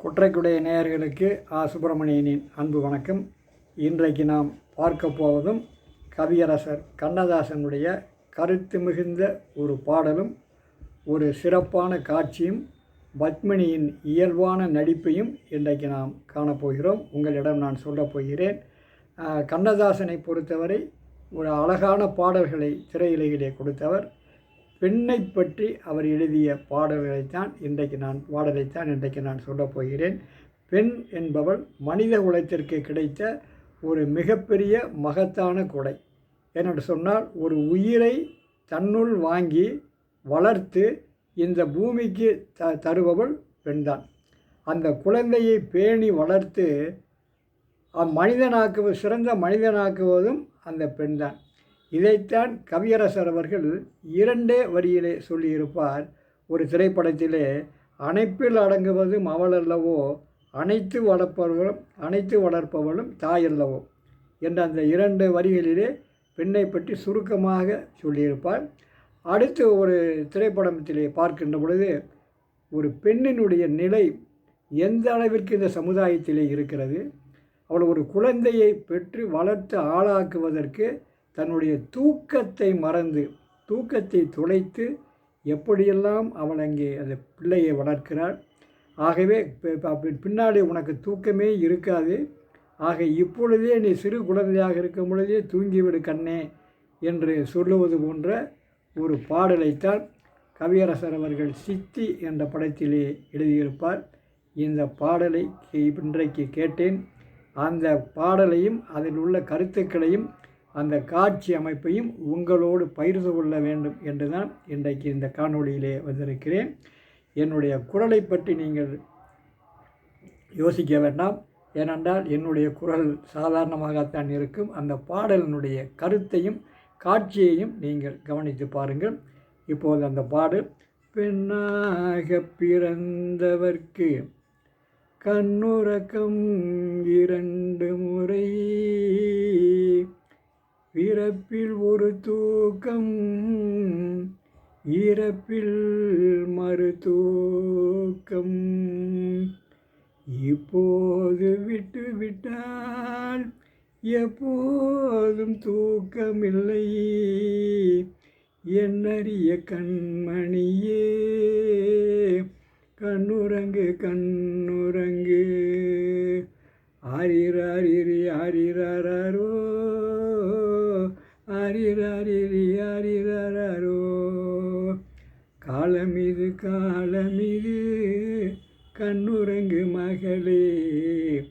குற்றைக்குடைய நேயர்களுக்கு ஆ. சுப்பிரமணியனின் அன்பு வணக்கம். இன்றைக்கு நாம் பார்க்க போவதும் கவியரசர் கண்ணதாசனுடைய கருத்து மிகுந்த ஒரு பாடலும் ஒரு சிறப்பான காட்சியும் பத்மினியின் இயல்பான நடிப்பையும் இன்றைக்கு நாம் காணப்போகிறோம் உங்களிடம் நான் சொல்லப் போகிறேன். கண்ணதாசனை பொறுத்தவரை ஒரு அழகான பாடல்களை திரையுலகிலே கொடுத்தவர் பெண்ணை பற்றி அவர் எழுதிய பாடல்களைத்தான் இன்றைக்கு நான் பாடலைத்தான் இன்றைக்கு நான் சொல்லப் போகிறேன். பெண் என்பவள் மனித குலத்திற்கு கிடைத்த ஒரு மிகப்பெரிய மகத்தான கொடை. என்னென்று சொன்னால் ஒரு உயிரை தன்னுள் வாங்கி வளர்த்து இந்த பூமிக்கு த தருபவள் பெண்தான். அந்த குழந்தையை பேணி வளர்த்து மனிதனாக்குவது சிறந்த மனிதனாக்குவதும் அந்த பெண்தான். இதைத்தான் கவியரசர் அவர்கள் இரண்டே வரியிலே சொல்லியிருப்பார். ஒரு திரைப்படத்திலே அணைப்பில் அடங்குவதும் அவளல்லவோ அனைத்து வளர்ப்பவளும் அனைத்து வளர்ப்பவளும் தாயல்லவோ என்ற அந்த இரண்டு வரிகளிலே பெண்ணை பற்றி சுருக்கமாக சொல்லியிருப்பார். அடுத்து ஒரு திரைப்படத்திலே பார்க்கின்ற பொழுது ஒரு பெண்ணினுடைய நிலை எந்த அளவிற்கு இந்த சமுதாயத்திலே இருக்கிறது? அவள் ஒரு குழந்தையை பெற்று வளர்த்து ஆளாக்குவதற்கு தன்னுடைய தூக்கத்தை மறந்து தூக்கத்தை துளைத்து எப்படியெல்லாம் அவள் அங்கே அந்த பிள்ளையை வளர்க்கிறாள். ஆகவே பின்னாடி உனக்கு தூக்கமே இருக்காது. ஆக இப்பொழுதே நீ சிறு குழந்தையாக இருக்கும் பொழுதே தூங்கிவிடு கண்ணே என்று சொல்லுவது போன்ற ஒரு பாடலைத்தான் கவியரசர் அவர்கள் சித்தி என்ற படத்திலே எழுதியிருப்பார். இந்த பாடலை இன்றைக்கு கேட்டேன். அந்த பாடலையும் அதில் உள்ள கருத்துக்களையும் அந்த காட்சி அமைப்பையும் உங்களோடு பகிர்ந்து கொள்ள வேண்டும் என்று தான் இன்றைக்கு இந்த காணொளியிலே வந்திருக்கிறேன். என்னுடைய குரலை பற்றி நீங்கள் யோசிக்க வேண்டாம். ஏனென்றால் என்னுடைய குரல் சாதாரணமாகத்தான் இருக்கும். அந்த பாடலினுடைய கருத்தையும் காட்சியையும் நீங்கள் கவனித்து பாருங்கள். இப்போது அந்த பாடல் பெண்ணாக பிறந்தவர்க்கு கண்ணுறக்கம் இரண்டு முறை பிறப்பில் ஒரு தூக்கம் இறப்பில் மறு தூக்கம். இப்போது விட்டு விட்டால் எப்போதும் தூக்கமில்லை. என்னறிய கண்மணியே கண்ணுரங்கு கண்ணுரங்கு ஆரிராரிரி ஆரிராரோ ஆரிராரிரி ஆரிராரோ காலமிது காலமிது கண்ணுறங்கு மகளே.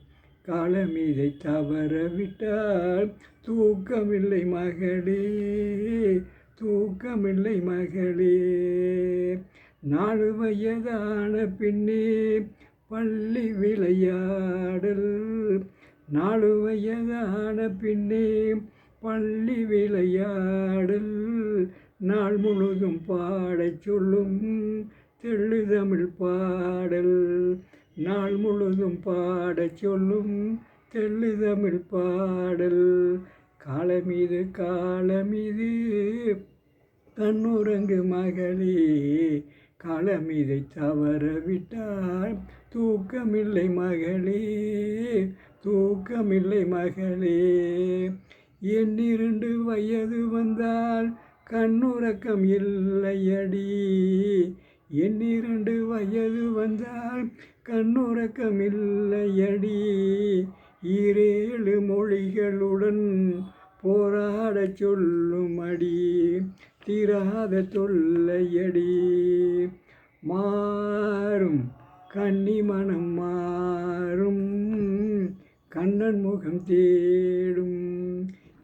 காலமிதை தவற விட்டால் தூக்கமில்லை மகளே தூக்கமில்லை மகளே. நாலு வயதான பின்னே பள்ளி விளையாடல். நாலு வயதான பின்னே பள்ளி விளையாடல். நாள் முழுதும் பாடச் சொல்லும் தெள்ளுதமிழ் பாடல். நாள் முழுதும் பாடச் சொல்லும் தெள்ளுதமிழ் பாடல். காலமீது காலமீது கண்ணுறங்கு மகளே காலமிதை தவற விட்டால் தூக்கமில்லை மகளே தூக்கமில்லை மகளே. எண்ணிரண்டு வயது வந்தால் கண்ணுறக்கம் இல்லையடி. எண்ணிரண்டு வயது வந்தால் கண்ணுறக்கம் இல்லையடி. ஈரேழு மொழிகளுடன் போராடச் சொல்லும் அடி தீராத தொல்லையடி. மாறும் கன்னி மனம் மாறும் கண்ணன் முகம் தேடும்.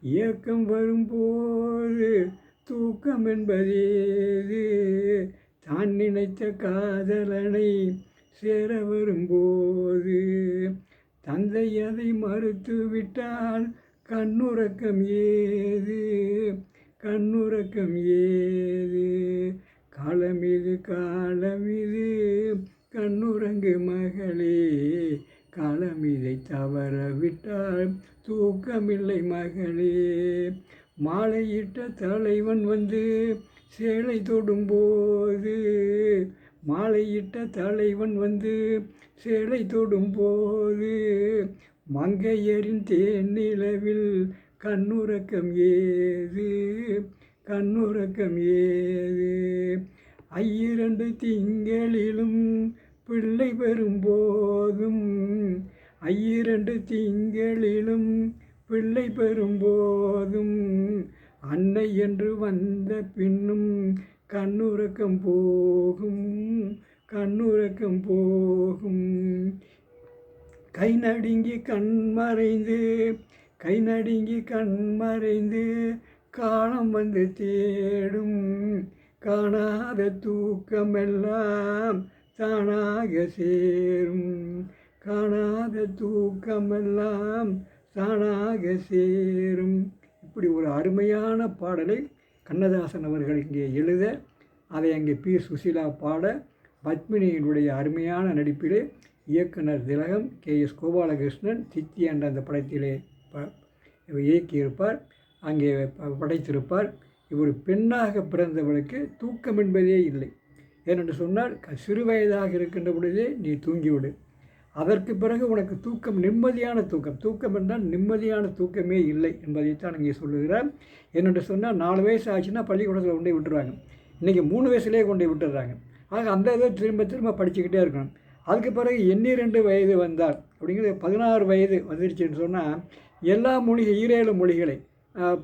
இயக்கம் வரும்போது தூக்கம் என்பதேது தான் நினைத்த காதலனை சேர வரும்போது தந்தை அதை மறுத்து விட்டால் கண்ணுறக்கம் ஏது? கண்ணுறக்கம் ஏது? காலமிது காலமிது கண்ணுறங்கு மகளே காலமிதை தவற விட்டால் தூக்கமில்லை மகளே. மாலையிட்ட தலைவன் வந்து சேலை தொடும்போது மாலையிட்ட தலைவன் வந்து சேலை தொடும்போது மங்கையரின் தேனிலவில் கண்ணுறக்கம் ஏது? கண்ணுறக்கம் ஏது? ஐயிரண்டு திங்களிலும் பிள்ளை பெறும்போதும் ஐயிரண்டு திங்களிலும் பிள்ளை பெறும்போதும் அன்னை என்று வந்த பின்னும் கண்ணுறக்கம் போகும் கண்ணுறக்கம் போகும். கை நடுங்கி கண் மறைந்து கை நடுங்கி கண் மறைந்து காலம் வந்து தேடும் காணாத தூக்கமெல்லாம் தானாக சேரும். காணாத தூக்கமெல்லாம் தானாக சேரும். இப்படி ஒரு அருமையான பாடலை கண்ணதாசன் அவர்கள் இங்கே எழுத அதை அங்கே பி. சுசீலா பாட பத்மினியினுடைய அருமையான நடிப்பிலே இயக்குனர் திலகம் கே. எஸ். கோபாலகிருஷ்ணன் சித்தி என்ற அந்த படத்திலே ப இயக்கியிருப்பார். அங்கே ப- படைத்திருப்பார். இவர் பெண்ணாக பிறந்தவளுக்கு தூக்கம் என்பதே இல்லை. ஏனென்று சொன்னால் க- சிறு வயதாக இருக்கின்ற பொழுதே நீ தூங்கிவிடு. அதற்கு பிறகு உனக்கு தூக்கம் நிம்மதியான தூக்கம். தூக்கம் என்றால் நிம்மதியான தூக்கமே இல்லை என்பதைத்தான் இங்கே சொல்லுகிறார். என்னென்று சொன்னால் நாலு வயசு ஆச்சுன்னா பள்ளிக்கூடத்தில் கொண்டே விட்டுருவாங்க இன்றைக்கி மூணு வயசுலேயே கொண்டு விட்டுடுறாங்க விட்டுறாங்க. ஆக அந்த இதை திரும்ப திரும்ப படிச்சுக்கிட்டே இருக்கணும். அதுக்கு பிறகு எண்ணிரெண்டு வயது வந்தால் அப்படிங்கிறது பதினாறு வயது வந்துருச்சுன்னு சொன்னால் எல்லா மொழிகள் ஈரேழு மொழிகளை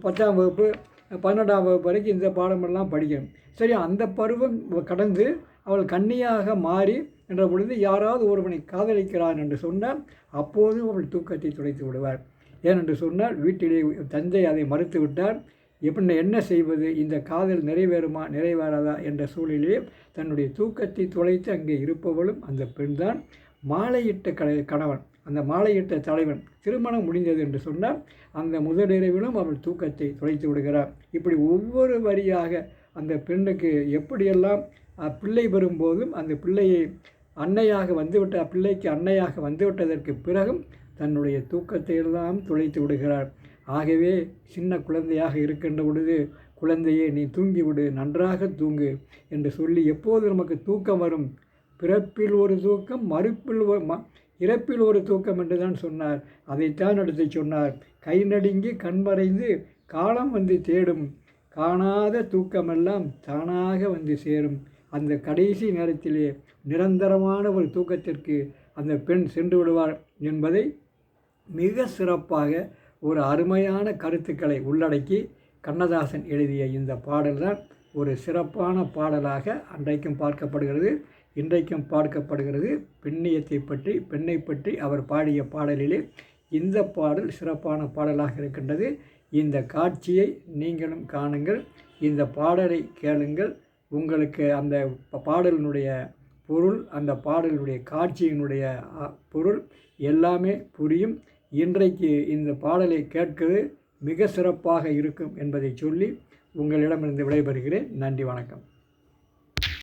பத்தாம் வகுப்பு பன்னெண்டாம் வகுப்பு வரைக்கும் இந்த பாடமெல்லாம் படிக்கணும். சரி அந்த பருவம் கடந்து அவள் கன்னியாக மாறி என்ற பொழுது யாராவது ஒருவனை காதலிக்கிறான் என்று சொன்னால் அப்போதும் அவள் தூக்கத்தை துடைத்து விடுவார் ஏனென்று சொன்னால் வீட்டிலே தந்தை அதை மறுத்து விட்டார். எப்படி என்ன செய்வது? இந்த காதல் நிறைவேறுமா நிறைவேறாதா என்ற சூழலிலே தன்னுடைய தூக்கத்தை தொலைத்து அங்கே இருப்பவளும் அந்த பெண்தான். மாலையிட்ட கணவன். அந்த மாலையிட்ட தலைவன் திருமணம் முடிந்தது என்று சொன்னால் அந்த முதலிரவிலும் அவள் தூக்கத்தை தொலைத்து விடுகிறார். இப்படி ஒவ்வொரு வரியாக அந்த பெண்ணுக்கு எப்படியெல்லாம் பிள்ளை பெறும்போதும் அந்த பிள்ளையை அன்னையாக வந்துவிட்ட பிள்ளைக்கு அன்னையாக வந்துவிட்டதற்கு பிறகும் தன்னுடைய தூக்கத்தை எல்லாம் தொலைத்து விடுகிறார். ஆகவே சின்ன குழந்தையாக இருக்கின்ற பொழுது குழந்தையே நீ தூங்கி விடு நன்றாக தூங்கு என்று சொல்லி எப்போது நமக்கு தூக்கம் வரும்? பிறப்பில் ஒரு தூக்கம் மறுப்பில் ம இறப்பில் ஒரு தூக்கம் என்று தான் சொன்னார். அதைத்தான் எடுத்து சொன்னார். கை நடுங்கி கண்மறைந்து காலம் வந்து தேடும். காணாத தூக்கமெல்லாம் தானாக வந்து சேரும். அந்த கடைசி நேரத்திலே நிரந்தரமான ஒரு தூக்கத்திற்கு அந்த பெண் சென்று விடுவார் என்பதை மிக சிறப்பாக ஒரு அருமையான கருத்துக்களை உள்ளடக்கி கண்ணதாசன் எழுதிய இந்த பாடல்தான் ஒரு சிறப்பான பாடலாக அன்றைக்கும் பார்க்கப்படுகிறது. இன்றைக்கும் பார்க்கப்படுகிறது பெண்ணியத்தை பற்றி பெண்ணை பற்றி அவர் பாடிய பாடலிலே இந்த பாடல் சிறப்பான பாடலாக இருக்கின்றது. இந்த காட்சியை நீங்களும் காணுங்கள் இந்த பாடலை கேளுங்கள். உங்களுக்கு அந்த பாடலினுடைய பொருள் அந்த பாடலினுடைய காட்சியினுடைய பொருள் எல்லாமே புரியும். இன்றைக்கு இந்த பாடலை கேட்கிறது மிக சிறப்பாக இருக்கும் என்பதை சொல்லி உங்களிடமிருந்து விடைபெறுகிறேன். நன்றி வணக்கம்.